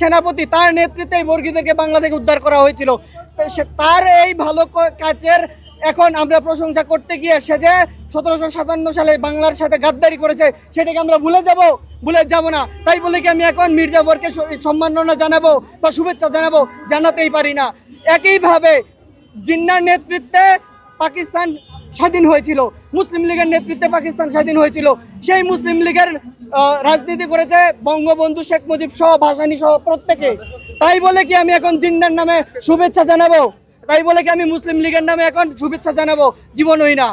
সেনাপতি, তার নেতৃত্বে এই বর্গীদেরকে বাংলা থেকে উদ্ধার করা হয়েছিল। তার এই ভালো কাজের এখন আমরা প্রশংসা করতে গিয়ে সে যে সতেরোশো সাতান্ন সালে বাংলার সাথে গাদ্দারি করেছে, সেটাকে আমরা ভুলে যাব ভুলে যাব না। তাই বলে কি আমি এখন মির্জাফরকে সম্মাননা জানাব বা শুভেচ্ছা জানাব? জানাতেই পারি না। একইভাবে জিন্নার নেতৃত্বে পাকিস্তান স্বাধীন হয়েছিল, মুসলিম লীগের নেতৃত্বে পাকিস্তান স্বাধীন হয়েছিল। সেই মুসলিম লীগের রাজনীতি করেছে বঙ্গবন্ধু শেখ মুজিব সহ, ভাসানী সহ প্রত্যেকে। তাই বলে কি আমি এখন জিন্নার নামে শুভেচ্ছা জানাব? তাই বলে কি আমি মুসলিম লীগের নামে এখন শুভেচ্ছা জানাব? জীবনই না।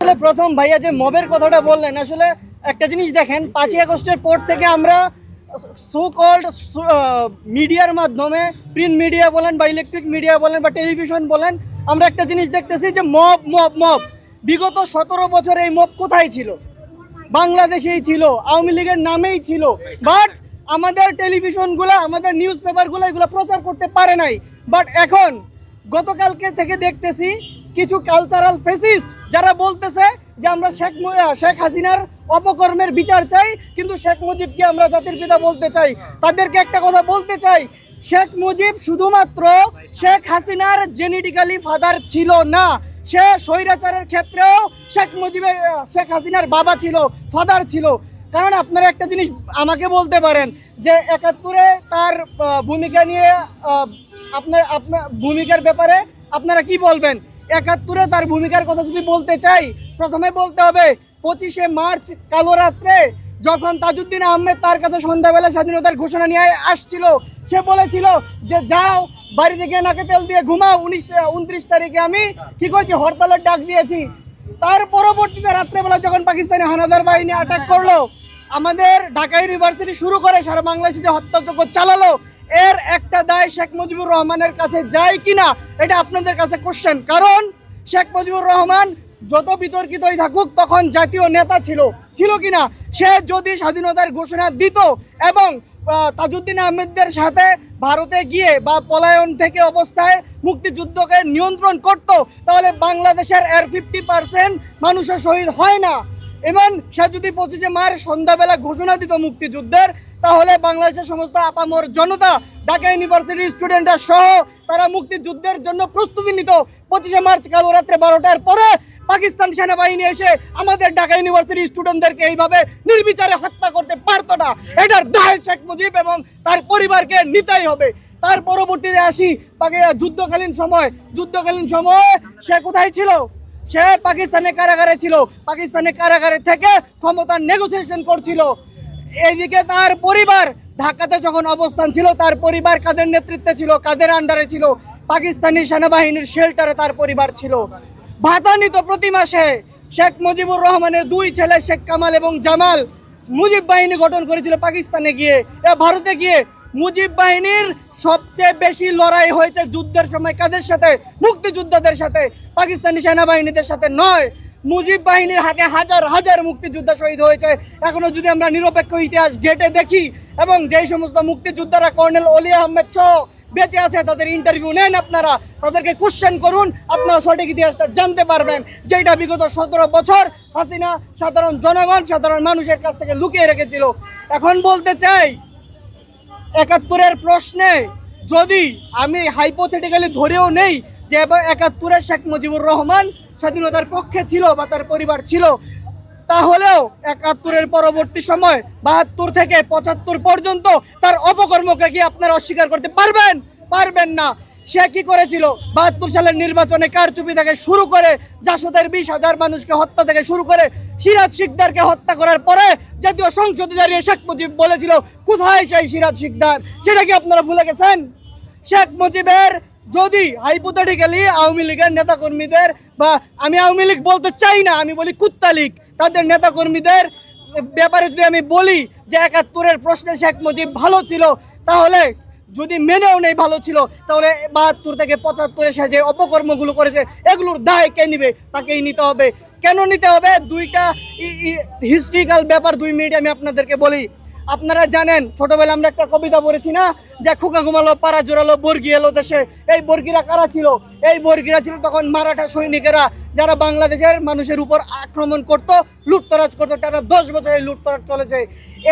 আসলে প্রথম ভাইয়া যে মবের কথাটা বললেন, আসলে একটা জিনিস দেখেন, পাঁচই আগস্টের পর থেকে আমরা সো কল্ড মিডিয়ার মাধ্যমে প্রিন্ট মিডিয়া বলেন বা ইলেকট্রিক মিডিয়া বলেন বা টেলিভিশন বলেন, আমরা একটা জিনিস দেখতেছি যে মব মব মব। বিগত সতেরো বছর এই মব কোথায় ছিল? বাংলাদেশেই ছিল, আওয়ামী লীগের নামেই ছিল বাট আমাদের টেলিভিশনগুলো, আমাদের নিউজ পেপারগুলো এগুলো প্রচার করতে পারে নাই। বাট এখন, গতকালকে থেকে দেখতেছি কিছু কালচারাল ফেসিস্ট যারা বলতেছে যে আমরা শেখ শেখ হাসিনার অপকর্মের বিচার চাই, কিন্তু শেখ মুজিবকে আমরা জাতির পিতা বলতে চাই। তাদেরকে একটা কথা বলতে চাই, শেখ মুজিব শুধুমাত্র শেখ হাসিনার জেনেটিক্যালি ফাদার ছিল না। সে স্বৈরাচারের ক্ষেত্রেও শেখ মুজিবের শেখ হাসিনার বাবা ছিল ফাদার ছিল। কারণ আপনারা একটা জিনিস আমাকে বলতে পারেন যে একাত্তরে তার ভূমিকা নিয়ে আপনার আপনার ভূমিকার ব্যাপারে আপনারা কি বলবেন? একাত্তরে তার ভূমিকার কথা যদি বলতে চাই, প্রথমে বলতে হবে পঁচিশে মার্চ কালো রাত্রে যখন তাজউদ্দিন আহমেদ তার কাছে সন্ধ্যাবেলা স্বাধীনতার ঘোষণা নিয়ে আসছিল, সে বলেছিল যে, যাও, বাড়ি থেকে নাকে তেল দিয়ে ঘুমাও, উনিশ উনত্রিশ তারিখে আমি কি করছি? হরতালের ডাক দিয়েছি। তার পরবর্তীতে রাত্রেবেলা যখন পাকিস্তানি হানাদার বাহিনী অ্যাটাক করল, আমাদের ঢাকা ইউনিভার্সিটি শুরু করে সারা বাংলাদেশে যে হত্যাযজ্ঞ চালালো, এর একটা দায় শেখ মুজিবুর রহমানের কাছে যায় কিনা, এটা আপনাদের কাছে কোশ্চেন কারণ শেখ মুজিবুর রহমান যত বিতর্কিতই থাকুক, তখন জাতীয় নেতা ছিল। ছিল কিনা সে যদি স্বাধীনতার ঘোষণা দিত এবং তাজউদ্দিন আহমেদদের সাথে ভারতে গিয়ে বা পলায়ন থেকে অবস্থায় মুক্তিযুদ্ধকে নিয়ন্ত্রণ করত, তাহলে বাংলাদেশের এর ফিফটি পার্সেন্ট মানুষের শহীদ হয় না। এবং সে যদি পঁচিশে মার্চ সন্ধ্যাবেলা ঘোষণা দিত মুক্তিযুদ্ধের, তাহলে বাংলাদেশের সমস্ত আপামর জনতা, ঢাকা ইউনিভার্সিটির স্টুডেন্টরা সহ তারা মুক্তিযুদ্ধের জন্য প্রস্তুতি নিত। পঁচিশে মার্চ কালো রাত্রে বারোটার পরে পাকিস্তান সেনাবাহিনী এসে আমাদের ঢাকা ইউনিভার্সিটির স্টুডেন্টদেরকে এইভাবে নির্বিচারে হত্যা করতে পারতো না। এটার দায় শেখ মুজিব এবং তার পরিবারকে নিতেই হবে। তার পরবর্তীতে আসি যুদ্ধকালীন সময়। যুদ্ধকালীন সময় সে কোথায় ছিল? সে পাকিস্তানের কারাগারে ছিল। পাকিস্তানের কারাগারে থেকে ক্ষমতার নেগোসিয়েশন করছিল। এইদিকে তার পরিবার ঢাকাতে যখন অবস্থান ছিল, তার পরিবার কাদের নেতৃত্বে ছিল, কাদের আন্ডারে ছিল? পাকিস্তানি সেনাবাহিনীর শেল্টারে তার পরিবার ছিল। ভাতা নিত প্রতি মাসে শেখ মুজিবুর রহমানের দুই ছেলে শেখ কামাল এবং জামাল মুজিব বাহিনী গঠন করেছিল পাকিস্তানে গিয়ে। ভারতে গিয়ে মুজিব বাহিনীর সবচেয়ে বেশি লড়াই হয়েছে যুদ্ধের সময় কাদের সাথে? মুক্তিযোদ্ধাদের সাথে। পাকিস্তানি সেনাবাহিনীদের সাথে নয়। মুজিব বাহিনীর হাতে হাজার হাজার মুক্তিযোদ্ধা শহীদ হয়েছে। এখনও যদি আমরা নিরপেক্ষ ইতিহাস ঘেটে দেখি এবং যেই সমস্ত মুক্তিযোদ্ধারা কর্নেল অলি আহমেদ সহ বেঁচে আছে, তাদের ইন্টারভিউ নেন আপনারা, তাদেরকে কোশ্চেন করুন, আপনারা সঠিক ইতিহাসটা জানতে পারবেন যেটা বিগত সতেরো বছর হাসিনা সাধারণ জনগণ, সাধারণ মানুষের কাছ থেকে লুকিয়ে রেখেছিল। এখন বলতে চাই, একাত্তরের প্রশ্নে যদি আমি হাইপোথেটিক্যালি ধরেও নেই যে একাত্তরে শেখ মুজিবুর রহমান স্বাধীনতার পক্ষে ছিল বা তার পরিবার ছিল তাহলেও একাত্তরের পরবর্তী সময় বাহাত্তর থেকে পঁচাত্তর পর্যন্ত তার অপকর্মকে কি আপনারা অস্বীকার করতে পারবেন? পারবেন না। সে কি করেছিল? বাহাত্তর সালের নির্বাচনে কারচুপি থেকে শুরু করে জাসদের বিশ হাজার মানুষকে হত্যা থেকে শুরু করে সিরাজ শিকদারকে হত্যা করার পরে জাতীয় সংসদে দাঁড়িয়ে শেখ মুজিব বলেছিল, কোথায় সেই সিরাজ শিকদার? সেটা কি আপনারা ভুলে গেছেন? শেখ মুজিবের যদি হাইপোথেটিক্যালি আওয়ামী লীগের নেতাকর্মীদের বা আমি আওয়ামী লীগ বলতে চাই না, আমি বলি কুত্তা লীগ। তাদের নেতাকর্মীদের ব্যাপারে যদি আমি বলি যে একাত্তরের প্রশ্নে শেখ মুজিব ভালো ছিল, তাহলে যদি মেনেও নেই ভালো ছিল, তাহলে বাহাত্তর থেকে পঁচাত্তরে সে যে অপকর্মগুলো করেছে, এগুলোর দায় কে নিবে? তাকেই নিতে হবে। কেন নিতে হবে? দুইটা হিস্ট্রিক্যাল ব্যাপার দুই মিনিট আমি আপনাদেরকে বলি। আপনারা জানেন ছোটবেলা আমরা একটা কবিতা পড়েছি না, যে খুকা ঘুমালো, পাড়া জোরালো বর্গি এলো দেশে। এই বর্গিরা কারা ছিল? এই বর্গিরা ছিল তখন মারাঠা সৈনিকেরা। যারা বাংলাদেশের মানুষের উপর আক্রমণ করত লুটতরাজ করতো টানা দশ বছরের লুটতরাজ চলেছে।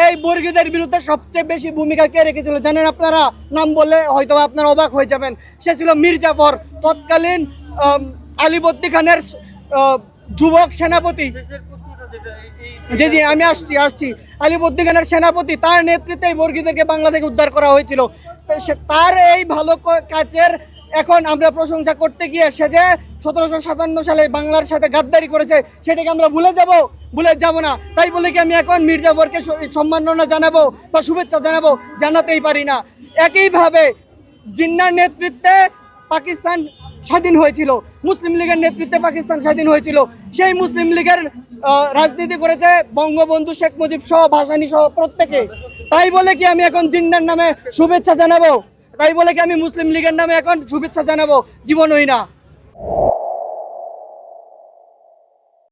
এই বর্গীদের বিরুদ্ধে সবচেয়ে বেশি ভূমিকা কে রেখেছিল জানেন আপনারা? নাম বললে হয়তো আপনারা অবাক হয়ে যাবেন। সে ছিল মির্জাফর। তৎকালীন আম, আলিবর্দী খানের যুবক সেনাপতি। জি জি আমি আসছি আসছি। আলিবর্দী খানের সেনাপতি তার নেতৃত্বে বর্গীদেরকে বাংলা উদ্ধার করা হয়েছিল। তার এই ভালো কাজের এখন আমরা প্রশংসা করতে গিয়ে সে যে সতেরোশো সাতান্ন সালে বাংলার সাথে গাদ্দারি করেছে, সেটাকে আমরা ভুলে যাব ভুলে যাব না। তাই বলে কি আমি এখন মির্জাফরকে সম্মাননা জানাব বা শুভেচ্ছা জানাব? জানাতেই পারি না। একইভাবে জিন্নার নেতৃত্বে পাকিস্তান স্বাধীন হয়েছিল, মুসলিম লীগের নেতৃত্বে পাকিস্তান স্বাধীন হয়েছিল। সেই মুসলিম লীগের রাজনীতি করেছে বঙ্গবন্ধু শেখ মুজিব সহ, ভাসানী সহ প্রত্যেকে। তাই বলে কি আমি এখন জিন্নার নামে শুভেচ্ছা জানাব? তাই বলে কি আমি মুসলিম লীগের নামে এখন শুভেচ্ছা জানাব? জীবনই না।